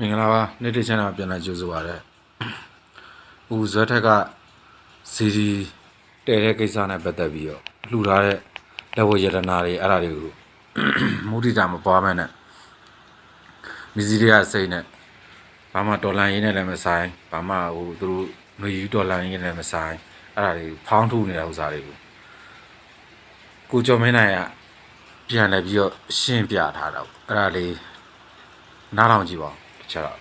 မင်္ဂလာပါနေ့တစ်ချမ်းတော့ပြန်လာကြိုဆိုပါရစေ။ဦးဇွဲထက်ကစီဒီတဲတဲ့ကိစ္စနဲ့ပတ်သက်ပြီးတော့လှူထားတဲ့လက်ဝဲရတနာတွေအဲ့ဒါတွေကိုမူတည်တာမပွားမဲနဲ့မီဇီရီယာစိတ်နဲ့ဘာမှဒေါ်လာရင်းနဲ့လည်းမဆိုင်ဘာမှဟိုသူတို့ငွေယူဒေါ်လာရင်းနဲ့လည်းမဆိုင်အဲ့ဒါတွေဖောင်းထုတ်နေတာဥစ္စာတွေကိုကိုကျော်မင်းနိုင်ကပြန်လည်းပြီးတော့ရှင်းပြထားတာပေါ့အဲ့ဒါလေးနားထောင်ကြည့်ပါဦးတ ခြားတော့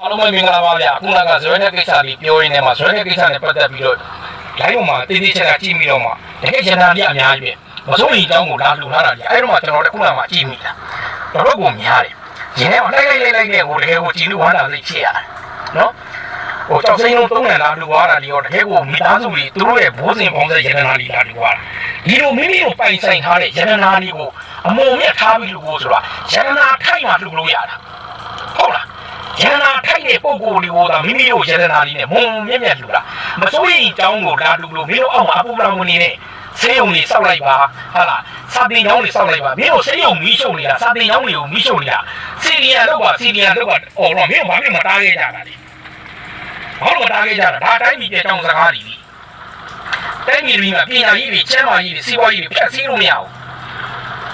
အားလုံးပဲမင်္ဂလာပါဗျာအခုနကဇွဲတဲ့ကိစ္စလေးပြောရင်းနဲ့မှာဇွဲတဲ့ကိစ္စနဲ့ပတ်သက်ပြီးတော့ live ပေါ်မှာတေးသေးချက်ကကြည့်ပြီးတော့မှတကယ်ကျန်တာပြအများကြီးပဲမစိုးရင်အကြောင်းကိုလာလှူထားတာကြီးအဲ့တော့မှကျွန်တော်လည်းခုနကမှကြည့်မိတာတော်တော်ကိုများတယ်ရင်းထဲမှာလိုက်လိုက်လိုက်လိုက်နဲ့ဟိုတကယ်ကိုကြည်လူဝမ်းတာစိတ်ဖြစ်ရတယ်နော် ဟိုကြောက်စိမ့်လုံးသုံးတယ်လားလှူသွားတာဒီရောတကယ်ကိုမိသားစုတွေသူတို့ရဲ့ဘိုးစဉ်ပေါင်းဆက်ရတနာလေးလာလှူသွားတာဒီလိုမိမိတို့ပိုင်ဆိုင်ထားတဲ့ရတနာလေးကိုအမုံမြတ်ထားပြီးလှူဖို့ဆိုတာရတနာထိုက်မှလှူလို့ရတာဟုတ်လားယန္နာထိုက်တဲ့ပုံကိုယ်လေးကိုသာမိမိတို့ယန္နာလေးနဲ့မုံမြက်မြက်လှူတာမစိုးရင်အကြောင်းကိုလာလှူလို့မင်းတို့အောက်မှာအပူပလောင်နေနဲ့ဆေးရုံလေးစောက်လိုက်ပါဟာလားစာတင်ကျောင်းလေးစောက်လိုက်ပါမင်းတို့ဆေးရုံမီးရှို့နေတာစာတင်ကျောင်းလေးကိုမီးရှို့နေတာစီရီယာတော့ပါစီရီယာတော့ပါအော်တော့မင်းတို့ဘာမှမတားခဲ့ကြတာလေ ဘာလို့မတားခဲ့ကြတာဒါတိုင်းပြည်တဲ့တောင်းစကားတွေတိုင်းပြည်တွေမှာပညာရေးတွေကျန်းမာရေးတွေစီးပွားရေးတွေဖျက်ဆီးလို့မရဘူး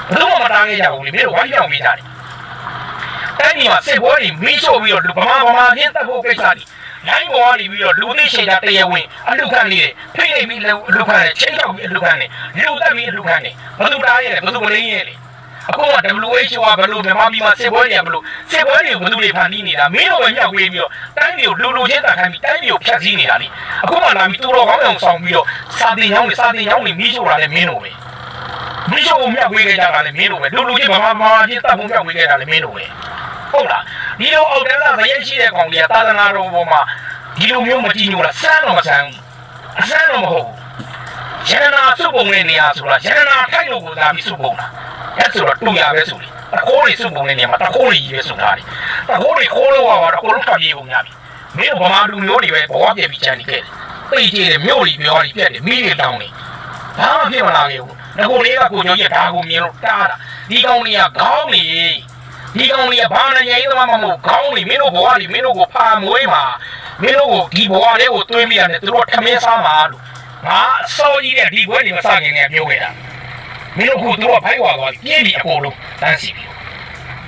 ဘယ်တော့မှမတားခဲ့ကြဘူးလေမင်းတို့ဝိုင်းပြောင်းပေးကြတယ်တိုင်းပြည်မှာစစ်ပွဲတွေမီးရှို့ပြီးတော့လူဗမာဗမာချင်းတပ်ဖို့ကိစ္စတွေလိုင်းပေါ်ကနေပြီးတော့လူသိရှင်တာတရားဝင်အလူခံနေတယ်ဖိနေပြီးအလူခံတယ်ချင်းချောက်ပြီးအလူခံတယ်လူတက်ပြီးအလူခံတယ်ဘသူတားရဲဘသူမလင်းရဲလေ အခုက WHO ကဘလို့မြန်မာပြည်မှာစစ်ပွဲတွေကဘလို့စစ်ပွဲတွေကိုဘသူတွေဖန်တီးနေတာမင်းတို့ပဲမြောက်ပေးပြီးတော့တိုင်းပြည်ကိုလူလူချင်းတာခိုင်းပြီးတိုင်းပြည်ကိုဖျက်ဆီးနေတာလေအခုမှလာပြီးတူတော်ကောင်းအောင်ဆောင်ပြီးတော့စာတင်ရောင်းနေစာတင်ရောင်းနေမီးရှို့တာလည်းမင်းတို့ပဲမီးရှို့ကိုမြောက်ပေးခဲ့ကြတာလည်းမင်းတို့ပဲလူလူချင်းဗမာဗမာချင်းတပ်ဖို့မြောက်ပေးခဲ့တာလည်းမင်းတို့ပဲဟုတ်လားဒီလိုအောက်တန်းသားဇရက်ရှိတဲ့ကောင်ကြီးကသာသနာတော်ပေါ်မှာဒီလိုမျိုးမကြည့်ညိုလားစမ်းတော့မဆန်းဘူးအစမ်းတော့မဟုတ်ဘူး ယန္နာစုပုံတဲ့နေရာဆိုတာယန္နာထိုက်လို့ကိုလာပြီးစုပုံတာအဲ့ဆိုတော့တူရပဲဆိုလေတခိုးတွေစုပုံတဲ့နေရာမှာတခိုးတွေကြီးပဲစုထားတယ်တခိုးတွေခိုးလို့ပါတော့အကုန်လုံးထွက်ပြေးပုံများပြီမင်းတို့ဗမာလူမျိုးတွေပဲဘဝပြည့်ပြီးချမ်းနေခဲ့တယ်ပိတ်ကြည့်တယ်မြို့တွေပြောတယ်ပြက်တယ်မိတွေတောင်းတယ်ဘာမှဖြစ်မလာခဲ့ဘူးငကိုလေးကကိုညိုကြီးဒါကိုမြင်လို့တားတာဒီကောင်လေးကခေါင်းနေဒီကောင်လေးကဘာနဲ့ရေးသမားမမဟုတ်ခေါင်းလေးမင်းတို့ဘဝလေးမင်းတို့ကိုဖာမွေးမှာမင်းတို့ကိုဒီဘဝလေးကိုသွင်းပြရတယ်သူတို့ထမင်းစားမှာလို့ ငါအစောကြီးတဲ့ဒီဘွဲနေမစခင်နဲ့ပြောခဲ့တာမင်းတို့ကသူတို့ဖိုက်ဝါသွားပြင်းပြီးအကုန်လုံးတန်းစီပြီး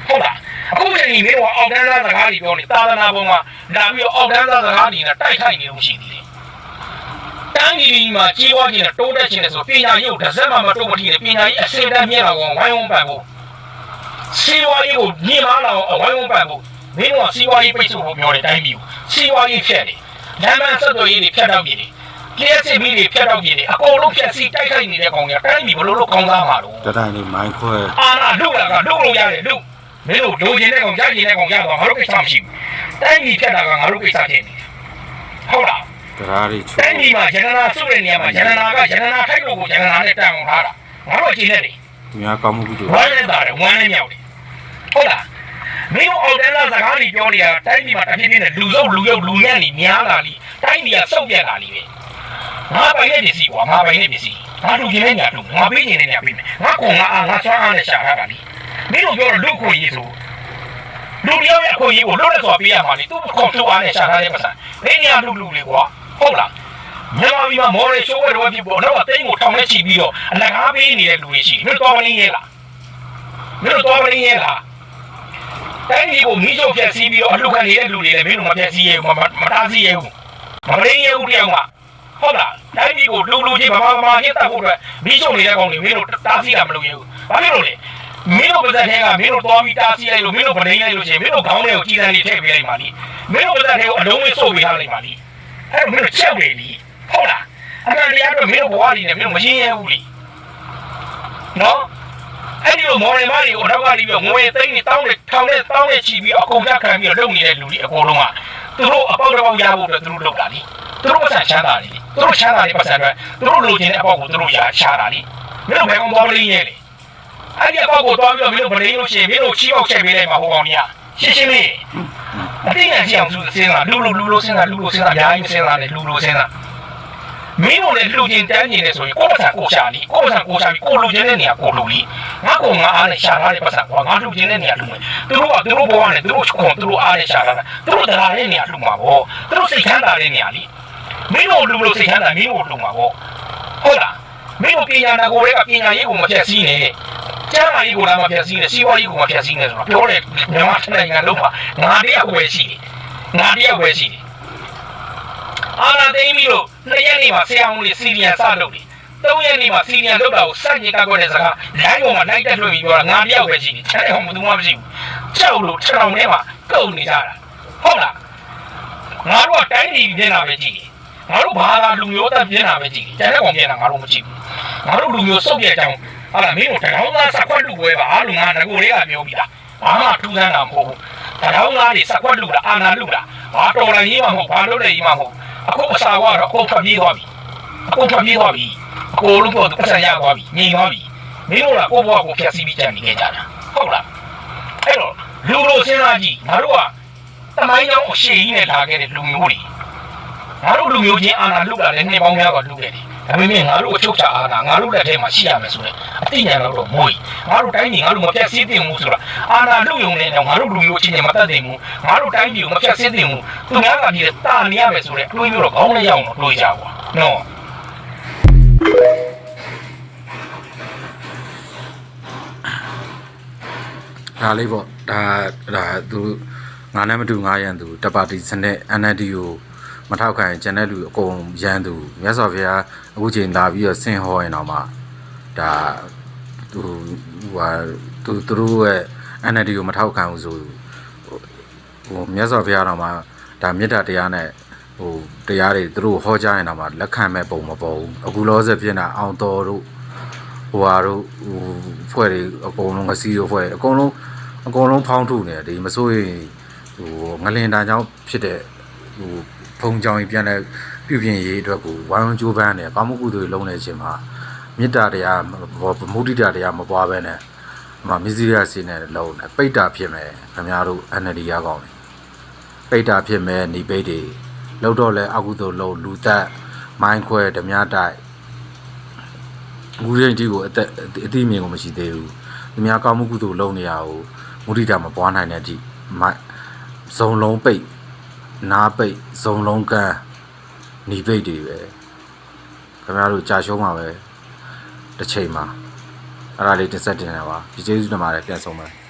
ဟုတ်လားအခုချိန်ကြီးမင်းတို့အောက်တန်းသားစကားတွေပြောနေသာသနာပေါ်မှာလာပြီးတော့အောက်တန်းသားစကားတွေနဲ့တိုက်ခိုက်နေလို့ရှိသေးတယ်တန်းကြီးကြီးမှာကြီးပွားခြင်းနဲ့တိုးတက်ခြင်းနဲ့ဆိုပညာရေးကိုတစ်စက်မှမတိုးမထီနဲ့ပညာရေးအစင်တန်းမြင်လာကောင်ဝိုင်းဝန်းပန်ဖို့စီးပွားရေးကိုညင်မာလာအောင်အဝိုင်းဝန်းပန်ဖို့မင်းတို့ကစီးပွားရေးပိတ်ဆို့ဖို့ပြောတယ်တိုင်းပြည်ကိုစီးပွားရေးဖြတ်တယ်လမ်းမဆက်သွယ်ရေးတွေဖြတ်တော့ပြည်တယ် လျှက်စစ်မီတွေဖြတ်တော့ပြည်တယ်အကုန်လုံးဖြတ်စီတိုက်ခိုက်နေတဲ့ကောင်ကတိုင်းပြည်ဘလို့လို့ကောင်းသားမှာလို့တတိုင်းလေးမိုင်းခွဲအာနာလုလာကလုလို့ရတယ်လုမင်းတို့လိုချင်တဲ့ကောင်ရချင်တဲ့ကောင်ရတော့ငါတို့ကိစ္စမရှိဘူးတိုင်းပြည်ဖြတ်တာကငါတို့ကိစ္စဖြစ်နေတယ်ဟုတ်လားတရားတွေချိုးတိုင်းပြည်မှာယန္နာစုတဲ့နေရာမှာယန္နာကယန္နာထိုက်လို့ကိုယန္နာနဲ့တန်အောင်ထားတာငါတို့အကျင့်နဲ့တယ်သူများကောင်းမှုကုသိုလ်ဝမ်းနဲ့တာတယ်ဝမ်းနဲ့မြောက်တယ်ဟုတ်လားမင်းတို့အောက်တန်းသားစကားတွေပြောနေတာတိုင်းပြည်မှာတစ်ပြည့်ပြည့်နဲ့လူစုပ်လူရုပ်လူညံ့နေများလာလीတိုင်းပြည်ကစုပ်ပြက်လာလीပဲ ငါပိုင်တဲ့ပစ္စည်းကွာငါပိုင်တဲ့ပစ္စည်းငါလူချင်းနဲ့ညာလူငါပေးခြင်းနဲ့ညာပေးမယ်ငါကုံငါအားငါဆွမ်းအားနဲ့ရှာထားတာလीမင်းတို့ပြောတော့လူခွေရေးဆိုလူပြောရဲ့အခွင့်အရေးကိုလွတ်လပ်စွာပေးရမှာလေသူ့ကွန်ထရိုအားနဲ့ရှာထားတဲ့ပတ်စံမင်းညာလူလူလေးကွာဟုတ်လားမြန်မာပြည်မှာမော်ရီရှိုးဝဲတော့ဖြစ်ပေါ်တော့အသိန်းကိုထောင်နဲ့ချီပြီးတော့အလကားပေးနေတဲ့လူတွေရှိမင်းတော်မင်းရဲ့လားမင်းတို့တော်မင်းရဲ့လားတိုင်းပြည်ကိုမီးရှို့ဖျက်ဆီးပြီးတော့အလူခံနေတဲ့လူတွေလည်းမင်းတို့မဖျက်ဆီးရဘူးမမတားဆီးရဘူးမမင်းရဘူးတရားမှာ ဟုတ်လားတိုင်းပြည်ကိုလူလူချင်းဗမာဗမာချင်းတက်ဖို့အတွက်မီးရှို့နေတဲ့ကောင်တွေမင်းတို့တားဆီးတာမလုပ်ရဘူးဘာဖြစ်လို့လဲမင်းတို့ပါဇက်ထဲကမင်းတို့တော်ပြီးတားဆီးလိုက်လို့မင်းတို့ဗနေလိုက်လို့ချင်းမင်းတို့ခေါင်းထဲကိုကြီးစံနေထည့်ပေးလိုက်ပါလိမင်းတို့ပါဇက်ထဲကိုအလုံးလေးစုပ်ပေးထားလိုက်ပါလိအဲ့မင်းတို့ချက်တယ်လीဟုတ်လားအမှန်တရားတော့မင်းတို့ဘဝကြီးနဲ့မင်းတို့မရှင်းရဘူးလीနော်အဲ့ဒီလိုမော်ရမတွေကိုတော့ကနေပြီးငွေသိန်းတွေတောင်းတွေထောင်နဲ့တောင်းနဲ့ချီပြီးအကုန်ကြခံပြီးတော့လုပ်နေတဲ့လူတွေအကုန်လုံးကသူတို့အပေါက်တစ်ပေါက်ရဖို့အတွက်သူတို့လုပ်တာလीသူတို့ပတ်စံချမ်းသာတယ်လी သူတို့ချမ်းသာတဲ့ပတ်စံအတွက်သူတို့လိုချင်တဲ့အပေါက်ကိုသူတို့ရချတာလीမင်းတို့ဘယ်ကောင်သွားမလို့ရဲလေအဲ့ဒီအပေါက်ကိုသွားပြီးတော့မင်းတို့ဗနေလို့ရှိရင်မင်းတို့ချီပေါက်ချက်ပေးလိုက်မှာဟိုကောင်ကြီးရှင်းရှင်းလေးအတိအကျအောင်သူစဉ်းစားလူလူလူလူစဉ်းစားလူလူစဉ်းစားအများကြီးစဉ်းစားတယ်လူလူစဉ်းစားမင်းတို့လည်းလူချင်းတန်းနေတယ်ဆိုရင်ကိုယ့်ပတ်စံကိုရှာလीကိုယ့်ပတ်စံကိုရှာပြီးကိုလူချင်းတဲ့နေရာကိုလူလीငါကောင်ငါအားနဲ့ရှာထားတဲ့ပတ်စံကွာငါလူချင်းတဲ့နေရာလူမယ်သူတို့ကသူတို့ဘဝနဲ့သူတို့ခွန်သူတို့အားနဲ့ရှာထားတာသူတို့တရားတဲ့နေရာလူမှာပေါ့သူတို့စိတ်ချမ်းသာတဲ့နေရာလी မင်းတို့လူလို့စိတ်ချမ်းသာမင်းတို့လူမှာပေါ့ဟုတ်လားမင်းတို့ပညာနာကိုတွေကပညာရေးကိုမဖြတ်စည်းနဲ့ကျမ်းမာရေးကိုလည်းမဖြတ်စည်းနဲ့စီးပွားရေးကိုမဖြတ်စည်းနဲ့ဆိုတော့ပြောတယ်မြန်မာနိုင်ငံလုံးမှာငါတရားဝယ်ရှိတယ်ငါတရားဝယ်ရှိတယ်အာနာသိမ်းပြီးတော့နှစ်ရက်နေမှာဆရာဝန်တွေစီရီယန်စလုပ်တယ်။သုံးရက်နေမှာစီရီယန်လုပ်တာကိုစက်ကြီးကကွက်တဲ့စကားလိုင်းပေါ်မှာလိုက်တက်လွှင့်ပြီးပြောတာငါတယောက်ပဲရှိတယ်။ချမ်းအောင်ဘယ်သူမှမရှိဘူး။ကြောက်လို့ခြေထောင်ထဲမှာကုတ်နေကြတာ။ဟုတ်လား။ငါတို့ကတိုင်းပြည်ပြင်တာပဲကြည့်တယ်။ ငါတို့ဘာသာလူမျိုးသားပြင်တာပဲကြည့်တယ်။ကျန်တဲ့ကောင်ပြင်တာငါတို့မကြည့်ဘူး။ငါတို့လူမျိုးစုပ်ပြတဲ့အကြောင်းဟာလားမင်းတို့တကောင်းသားစက်ခွက်လူပွဲပါလို့ငါငကိုလေးကပြောပြီးတာ။ဘာမှထူးဆန်းတာမဟုတ်ဘူး။တကောင်းသားတွေစက်ခွက်လူတာအာနာလူတာဘာတော်လည်းကြီးမှမဟုတ်ဘာလို့လဲကြီးမှမဟုတ်အခုအစာကတော့အခုဖပြေးသွားပြီအခုဖပြေးသွားပြီအကိုလုံးတော့ပတ်စံရသွားပြီငြိမ်သွားပြီမင်းတို့ကကိုဘွားကိုဖျက်ဆီးပြီးကြံနေခဲ့ကြတာဟုတ်လားအဲ့တော့လူလိုစဉ်းစားကြည့်ငါတို့ကတမိုင်းကြောင်အရှိကြီးနဲ့လာခဲ့တဲ့လူမျိုးတွေ ငါတို့လူမျိုးချင်းအာဏာလုတာလည်းနှစ်ပေါင်းများစွာလုခဲ့တယ်ဒါပေမဲ့ငါတို့အချုပ်ချာအာဏာငါတို့လက်ထဲမှာရှိရမယ်ဆိုရင်အသိဉာဏ်တော့မွေးငါတို့တိုင်းပြည်ငါတို့မဖျက်ဆီးသင့်ဘူးဆိုတာအာဏာလုယုံနေတော့ငါတို့လူမျိုးချင်းချင်းမတတ်သင့်ဘူးငါတို့တိုင်းပြည်ကိုမဖျက်ဆီးသင့်ဘူးသူများကပြည်တာနေရမယ်ဆိုတဲ့တွေးပြီးတော့ခေါင်းနဲ့ရအောင်တော့တွေးကြကွာနော်ဒါလေးပေါ့ဒါဒါသူငါနဲ့မတူငါရန်သူတပါတီစနစ် NLD ကို မထောက်ခံရင်ကျန်တဲ့လူအကုန်ရန်သူမြတ်စွာဘုရားအခုချိန်လာပြီးတော့ဆင့်ဟောရင်တော့မှဒါသူဟိုဟာသူသူတို့ရဲ့ NLD ကိုမထောက်ခံဘူးဆိုဟိုမြတ်စွာဘုရားတော်မှာဒါမေတ္တာတရားနဲ့ဟိုတရားတွေသူတို့ဟောကြားရင်တော့မှလက်ခံမဲ့ပုံမပေါ်ဘူးအခုလောဆယ်ဖြစ်နေတာအောင်တော်တို့ဟိုဟာတို့ဟိုဖွဲ့တွေအကုန်လုံးငစီးတို့ဖွဲ့တွေအကုန်လုံးအကုန်လုံးဖောင်းထုနေတယ်ဒီမစိုးရင်ဟိုငလင်တန်ကြောင့်ဖြစ်တဲ့ဟို ဖုံကြောင်ကြီးပြန်လဲပြုပြင်ရေးအတွက်ကိုဝိုင်းဝန်းကြိုးပမ်းတယ်ကာမကုသိုလ်တွေလုံးနေခြင်းမှာမေတ္တာတရားမုဒိတာတရားမပွားဘဲနဲ့ဟိုမစ္စည်းရစီနဲ့လုံးတယ်ပိတ္တာဖြစ်မယ်ခင်ဗျားတို့ NLD ရကောင်းတယ်ပိတ္တာဖြစ်မယ်หนีပိတ်တွေလောက်တော့လဲအကုသိုလ်လုံးလူသက်မိုင်းခွဲဓမြတိုက်မူရင်းကြီးကိုအသက်အတိအမြင်ကိုမရှိသေးဘူး။ဒီများကောင်းမှုကုသိုလ်လုပ်နေရကိုမုဒိတာမပွားနိုင်တဲ့အထိမိုက်ဇုံလုံးပိတ် နားပိတ်ဇုံလုံးကန်းหนีပိတ်တွေပဲခင်ဗျားတို့ကြာရှုံးမှာပဲတစ်ချိန်မှာအဲ့ဒါလေးတင်ဆက်တင်တာပါဒီကျေးဇူးတင်ပါတယ်ပြန်ဆုံးပါ